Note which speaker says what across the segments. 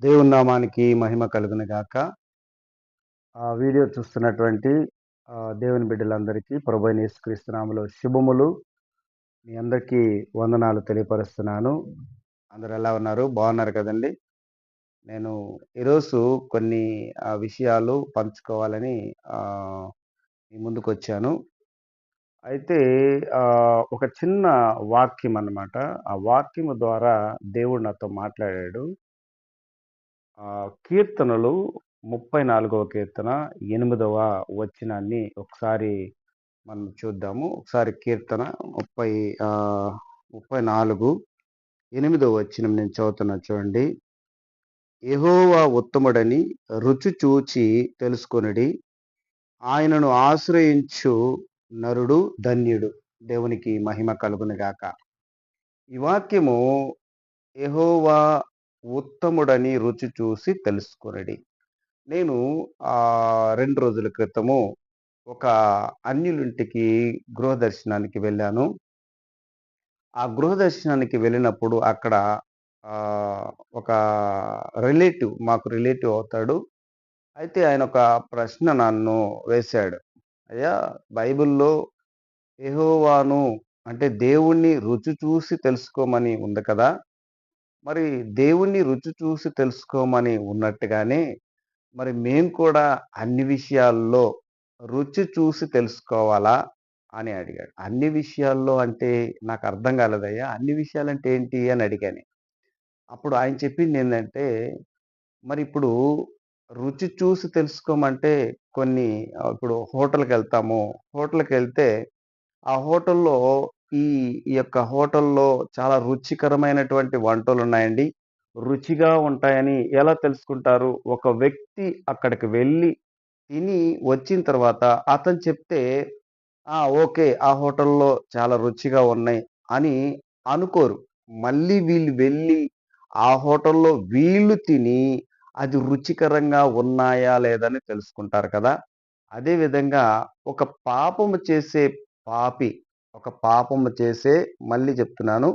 Speaker 1: దేవుని నామానికి మహిమ కలుగును గాక. ఆ వీడియో చూస్తున్నటువంటి దేవుని బిడ్డలందరికీ ప్రభు అయిన శుభములు. మీ అందరికీ వందనాలు తెలియపరుస్తున్నాను. అందరు ఎలా ఉన్నారు? బాగున్నారు కదండి? నేను ఈరోజు కొన్ని విషయాలు పంచుకోవాలని మీ ముందుకు వచ్చాను. అయితే ఒక చిన్న వాక్యం అన్నమాట. ఆ వాక్యము ద్వారా దేవుడు నాతో మాట్లాడాడు. కీర్తనలు ముప్పై నాలుగవ కీర్తన ఎనిమిదవ వచనాన్ని ఒకసారి మనం చూద్దాము. ఒకసారి కీర్తన ముప్పై ముప్పై నాలుగు ఎనిమిదవ వచనం నేను చదువుతున్నా చూడండి. ఎహోవా ఉత్తముడని రుచి చూచి తెలుసుకొనిడి. ఆయనను ఆశ్రయించు నరుడు ధన్యుడు. దేవునికి మహిమ కలుగును గాక ఈ వాక్యము ఎహోవా ఉత్తముడని రుచి చూసి తెలుసుకునడి. నేను ఆ రెండు రోజుల క్రితము ఒక అన్యులింటికి గృహ దర్శనానికి వెళ్ళాను. ఆ గృహ దర్శనానికి వెళ్ళినప్పుడు అక్కడ ఒక రిలేటివ్ మాకు రిలేటివ్ అవుతాడు. అయితే ఆయన ఒక ప్రశ్న నన్ను వేశాడు. అయ్యా బైబిల్లో ఎహోవాను అంటే దేవుణ్ణి రుచి చూసి తెలుసుకోమని ఉంది కదా? మరి దేవుణ్ణి రుచి చూసి తెలుసుకోమని ఉన్నట్టుగానే మరి మేము కూడా అన్ని విషయాల్లో రుచి చూసి తెలుసుకోవాలా అని అడిగాడు. అన్ని విషయాల్లో అంటే నాకు అర్థం కాలేదయ్యా అన్ని విషయాలంటే ఏంటి అని అడిగాను అప్పుడు ఆయన చెప్పింది ఏంటంటే మరి ఇప్పుడు రుచి చూసి తెలుసుకోమంటే కొన్ని ఇప్పుడు హోటల్కి వెళ్తాము. హోటల్కి వెళ్తే ఆ హోటల్లో ఈ ఈ యొక్క హోటల్లో చాలా రుచికరమైనటువంటి వంటలు ఉన్నాయండి రుచిగా ఉంటాయని ఎలా తెలుసుకుంటారు? ఒక వ్యక్తి అక్కడికి వెళ్ళి తిని వచ్చిన తర్వాత అతను చెప్తే ఆ ఓకే ఆ హోటల్లో చాలా రుచిగా ఉన్నాయి అని అనుకోరు. మళ్ళీ వీళ్ళు వెళ్ళి ఆ హోటల్లో వీళ్ళు తిని అది రుచికరంగా ఉన్నాయా లేదని తెలుసుకుంటారు కదా. అదేవిధంగా ఒక పాపము చేసే పాపి ఒక పాపము చేసే మళ్ళీ చెప్తున్నాను.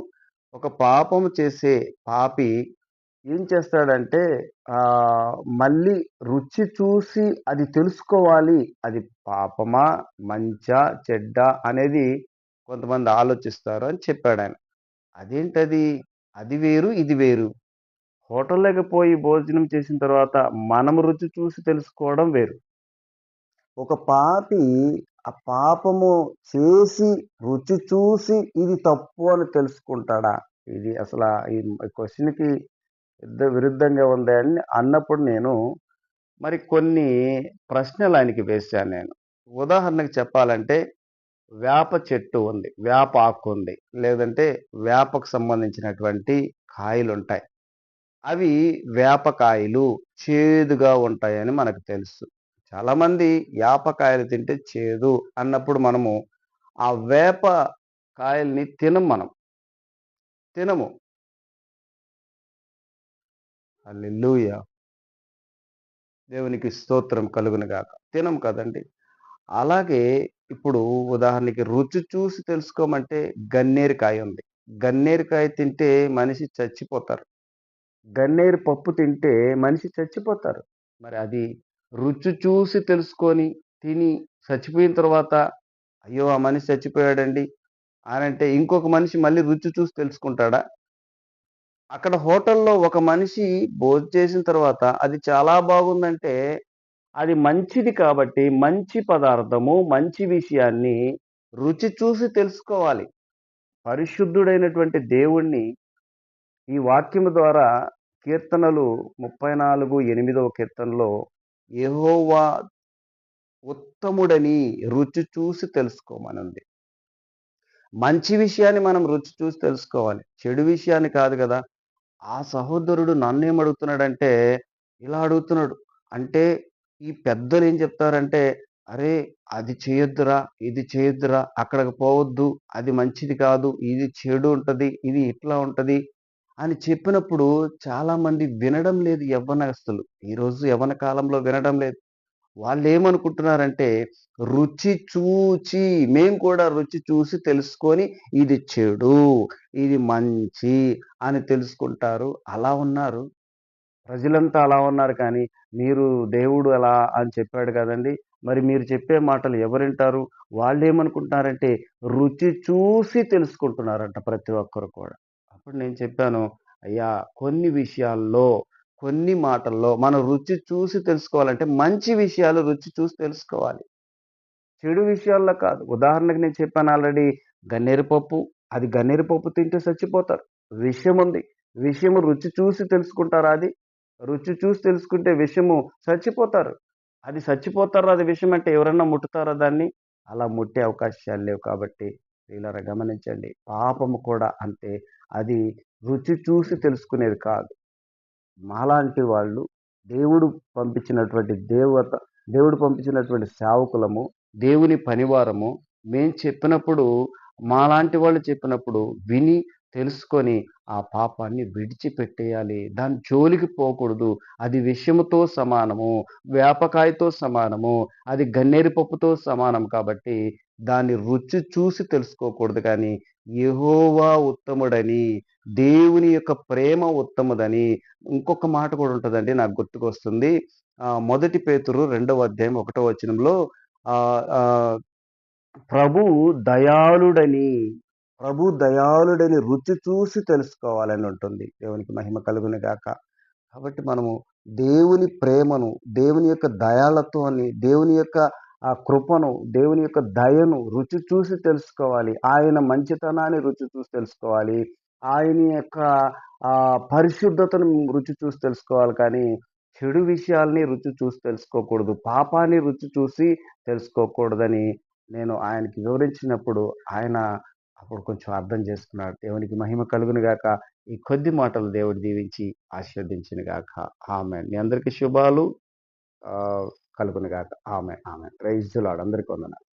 Speaker 1: ఒక పాపము చేసే పాపి ఏం చేస్తాడంటే మళ్ళీ రుచి చూసి అది తెలుసుకోవాలి. అది పాపమా మంచా చెడ్డ అనేది కొంతమంది ఆలోచిస్తారు అని చెప్పాడు ఆయన అదేంటది? అది వేరు ఇది వేరు. హోటల్లోకి పోయి భోజనం చేసిన తర్వాత మనం రుచి చూసి తెలుసుకోవడం వేరు. ఒక పాపి ఆ పాపము చేసి రుచి చూసి ఇది తప్పు అని తెలుసుకుంటాడా? ఇది అసలు ఈ క్వశ్చన్కి విరుద్ధంగా ఉంది అని అన్నప్పుడు నేను మరి కొన్ని ప్రశ్నలు ఆయనకి వేశాను నేను. ఉదాహరణకు చెప్పాలంటే వేప చెట్టు ఉంది వేప ఆకు ఉంది లేదంటే వేపకు సంబంధించినటువంటి కాయలు ఉంటాయి. అవి వేపకాయలు చేదుగా ఉంటాయని మనకు తెలుసు. చాలామంది వేపకాయలు తింటే చేదు అన్నప్పుడు మనము ఆ వేప కాయల్ని తినం మనం. తినము. అల్లెలుయ దేవునికి స్తోత్రం కలుగును గాక. తినం కదండి. అలాగే ఇప్పుడు ఉదాహరణకి రుచి చూసి తెలుసుకోమంటే గన్నేరికాయ ఉంది. గన్నేరికాయ తింటే మనిషి చచ్చిపోతారు. గన్నేరు పప్పు తింటే మనిషి చచ్చిపోతారు. మరి అది రుచి చూసి తెలుసుకొని తిని చచ్చిపోయిన తర్వాత అయ్యో! ఆ మనిషి చచ్చిపోయాడండి. అని అంటే ఇంకొక మనిషి మళ్ళీ రుచి చూసి తెలుసుకుంటాడా? అక్కడ హోటల్లో ఒక మనిషి భోజనం చేసిన తర్వాత అది చాలా బాగుందంటే అది మంచిది కాబట్టి మంచి పదార్థము మంచి విషయాన్ని రుచి చూసి తెలుసుకోవాలి. పరిశుద్ధుడైనటువంటి దేవుణ్ణి ఈ వాక్యము ద్వారా కీర్తనలు ముప్పై నాలుగు ఎనిమిదవ కీర్తనలో ఏహోవా ఉత్తముడని రుచి చూసి తెలుసుకోమనుంది. మంచి విషయాన్ని మనం రుచి చూసి తెలుసుకోవాలి. చెడు విషయాన్ని కాదు కదా. ఆ సహోదరుడు నన్ను ఏం ఇలా అడుగుతున్నాడు. అంటే ఈ పెద్దలు ఏం చెప్తారంటే అరే అది చేయొద్దురా ఇది చేయొద్దురా అక్కడికి పోవద్దు అది మంచిది కాదు ఇది చెడు ఉంటుంది ఇది ఇట్లా ఉంటది అని చెప్పినప్పుడు చాలామంది వినడం లేదు యవ్వనస్తులు. ఈరోజు యవ్వన కాలంలో వినడం లేదు. వాళ్ళు ఏమనుకుంటున్నారంటే రుచి చూచి మేము కూడా రుచి చూసి తెలుసుకొని ఇది చెడు ఇది మంచి అని తెలుసుకుంటారు. అలా ఉన్నారు. ప్రజలంతా అలా ఉన్నారు కానీ మీరు దేవుడు అలా అని చెప్పాడు కదండి. మరి మీరు చెప్పే మాటలు ఎవరింటారు వాళ్ళు ఏమనుకుంటున్నారంటే రుచి చూసి తెలుసుకుంటున్నారంట ప్రతి ఒక్కరు కూడా. అప్పుడు నేను చెప్పాను అయ్యా కొన్ని విషయాల్లో కొన్ని మాటల్లో మనం రుచి చూసి తెలుసుకోవాలంటే మంచి విషయాలు రుచి చూసి తెలుసుకోవాలి. చెడు విషయాల్లో కాదు. ఉదాహరణకు నేను చెప్పాను ఆల్రెడీ గన్నేరు పప్పు. అది గన్నేరు పప్పు తింటే చచ్చిపోతారు. విషయం ఉంది. విషయము రుచి చూసి తెలుసుకుంటారా అది? రుచి చూసి తెలుసుకుంటే విషయము చచ్చిపోతారు. అది చచ్చిపోతారు? అది విషయం అంటే ఎవరన్నా ముట్టుతారా దాన్ని? అలా ముట్టే అవకాశాలు లేవు కాబట్టి వీళ్ళరా గమనించండి. పాపము కూడా అంతే అది రుచి చూసి తెలుసుకునేది కాదు. మాలాంటి వాళ్ళు దేవుడు పంపించినటువంటి దేవత దేవుడు పంపించినటువంటి సేవకులము దేవుని పనివారము మేము చెప్పినప్పుడు మాలాంటి వాళ్ళు చెప్పినప్పుడు విని తెలుసుకొని ఆ పాపాన్ని విడిచిపెట్టేయాలి. దాని జోలికి పోకూడదు. అది విషముతో సమానము వేపకాయతో సమానము అది గన్నేరు పప్పుతో సమానం కాబట్టి దాన్ని రుచి చూసి తెలుసుకోకూడదు కానీ యహోవా ఉత్తముడని దేవుని యొక్క ప్రేమ ఉత్తముదని ఇంకొక మాట కూడా ఉంటుందండి నాకు గుర్తుకొస్తుంది. మొదటి పేతురు రెండవ అధ్యాయం ఒకటో వచనంలో ఆ ప్రభు దయాళుడని ప్రభు దయాళుడని రుచి చూసి తెలుసుకోవాలని ఉంటుంది. దేవునికి మహిమ కలుగుని గాక. కాబట్టి మనము దేవుని ప్రేమను దేవుని యొక్క దయాలత్వాన్ని దేవుని యొక్క ఆ కృపను దేవుని యొక్క దయను రుచి చూసి తెలుసుకోవాలి. ఆయన మంచితనాన్ని రుచి చూసి తెలుసుకోవాలి. ఆయన యొక్క ఆ పరిశుద్ధతను రుచి చూసి తెలుసుకోవాలి కానీ చెడు విషయాల్ని రుచి చూసి తెలుసుకోకూడదు. పాపాన్ని రుచి చూసి తెలుసుకోకూడదని నేను ఆయనకి వివరించినప్పుడు ఆయన అప్పుడు కొంచెం అర్థం చేసుకున్నాడు. దేవునికి మహిమ కలుగును గాక. ఈ కొద్ది మాటలు దేవుడు దీవించి ఆశీర్వదించిన గాక. ఆమె మీ అందరికీ శుభాలు. ఆ, ఆమె ఆమె. రైజులాడు అందరికీ వందనాలు.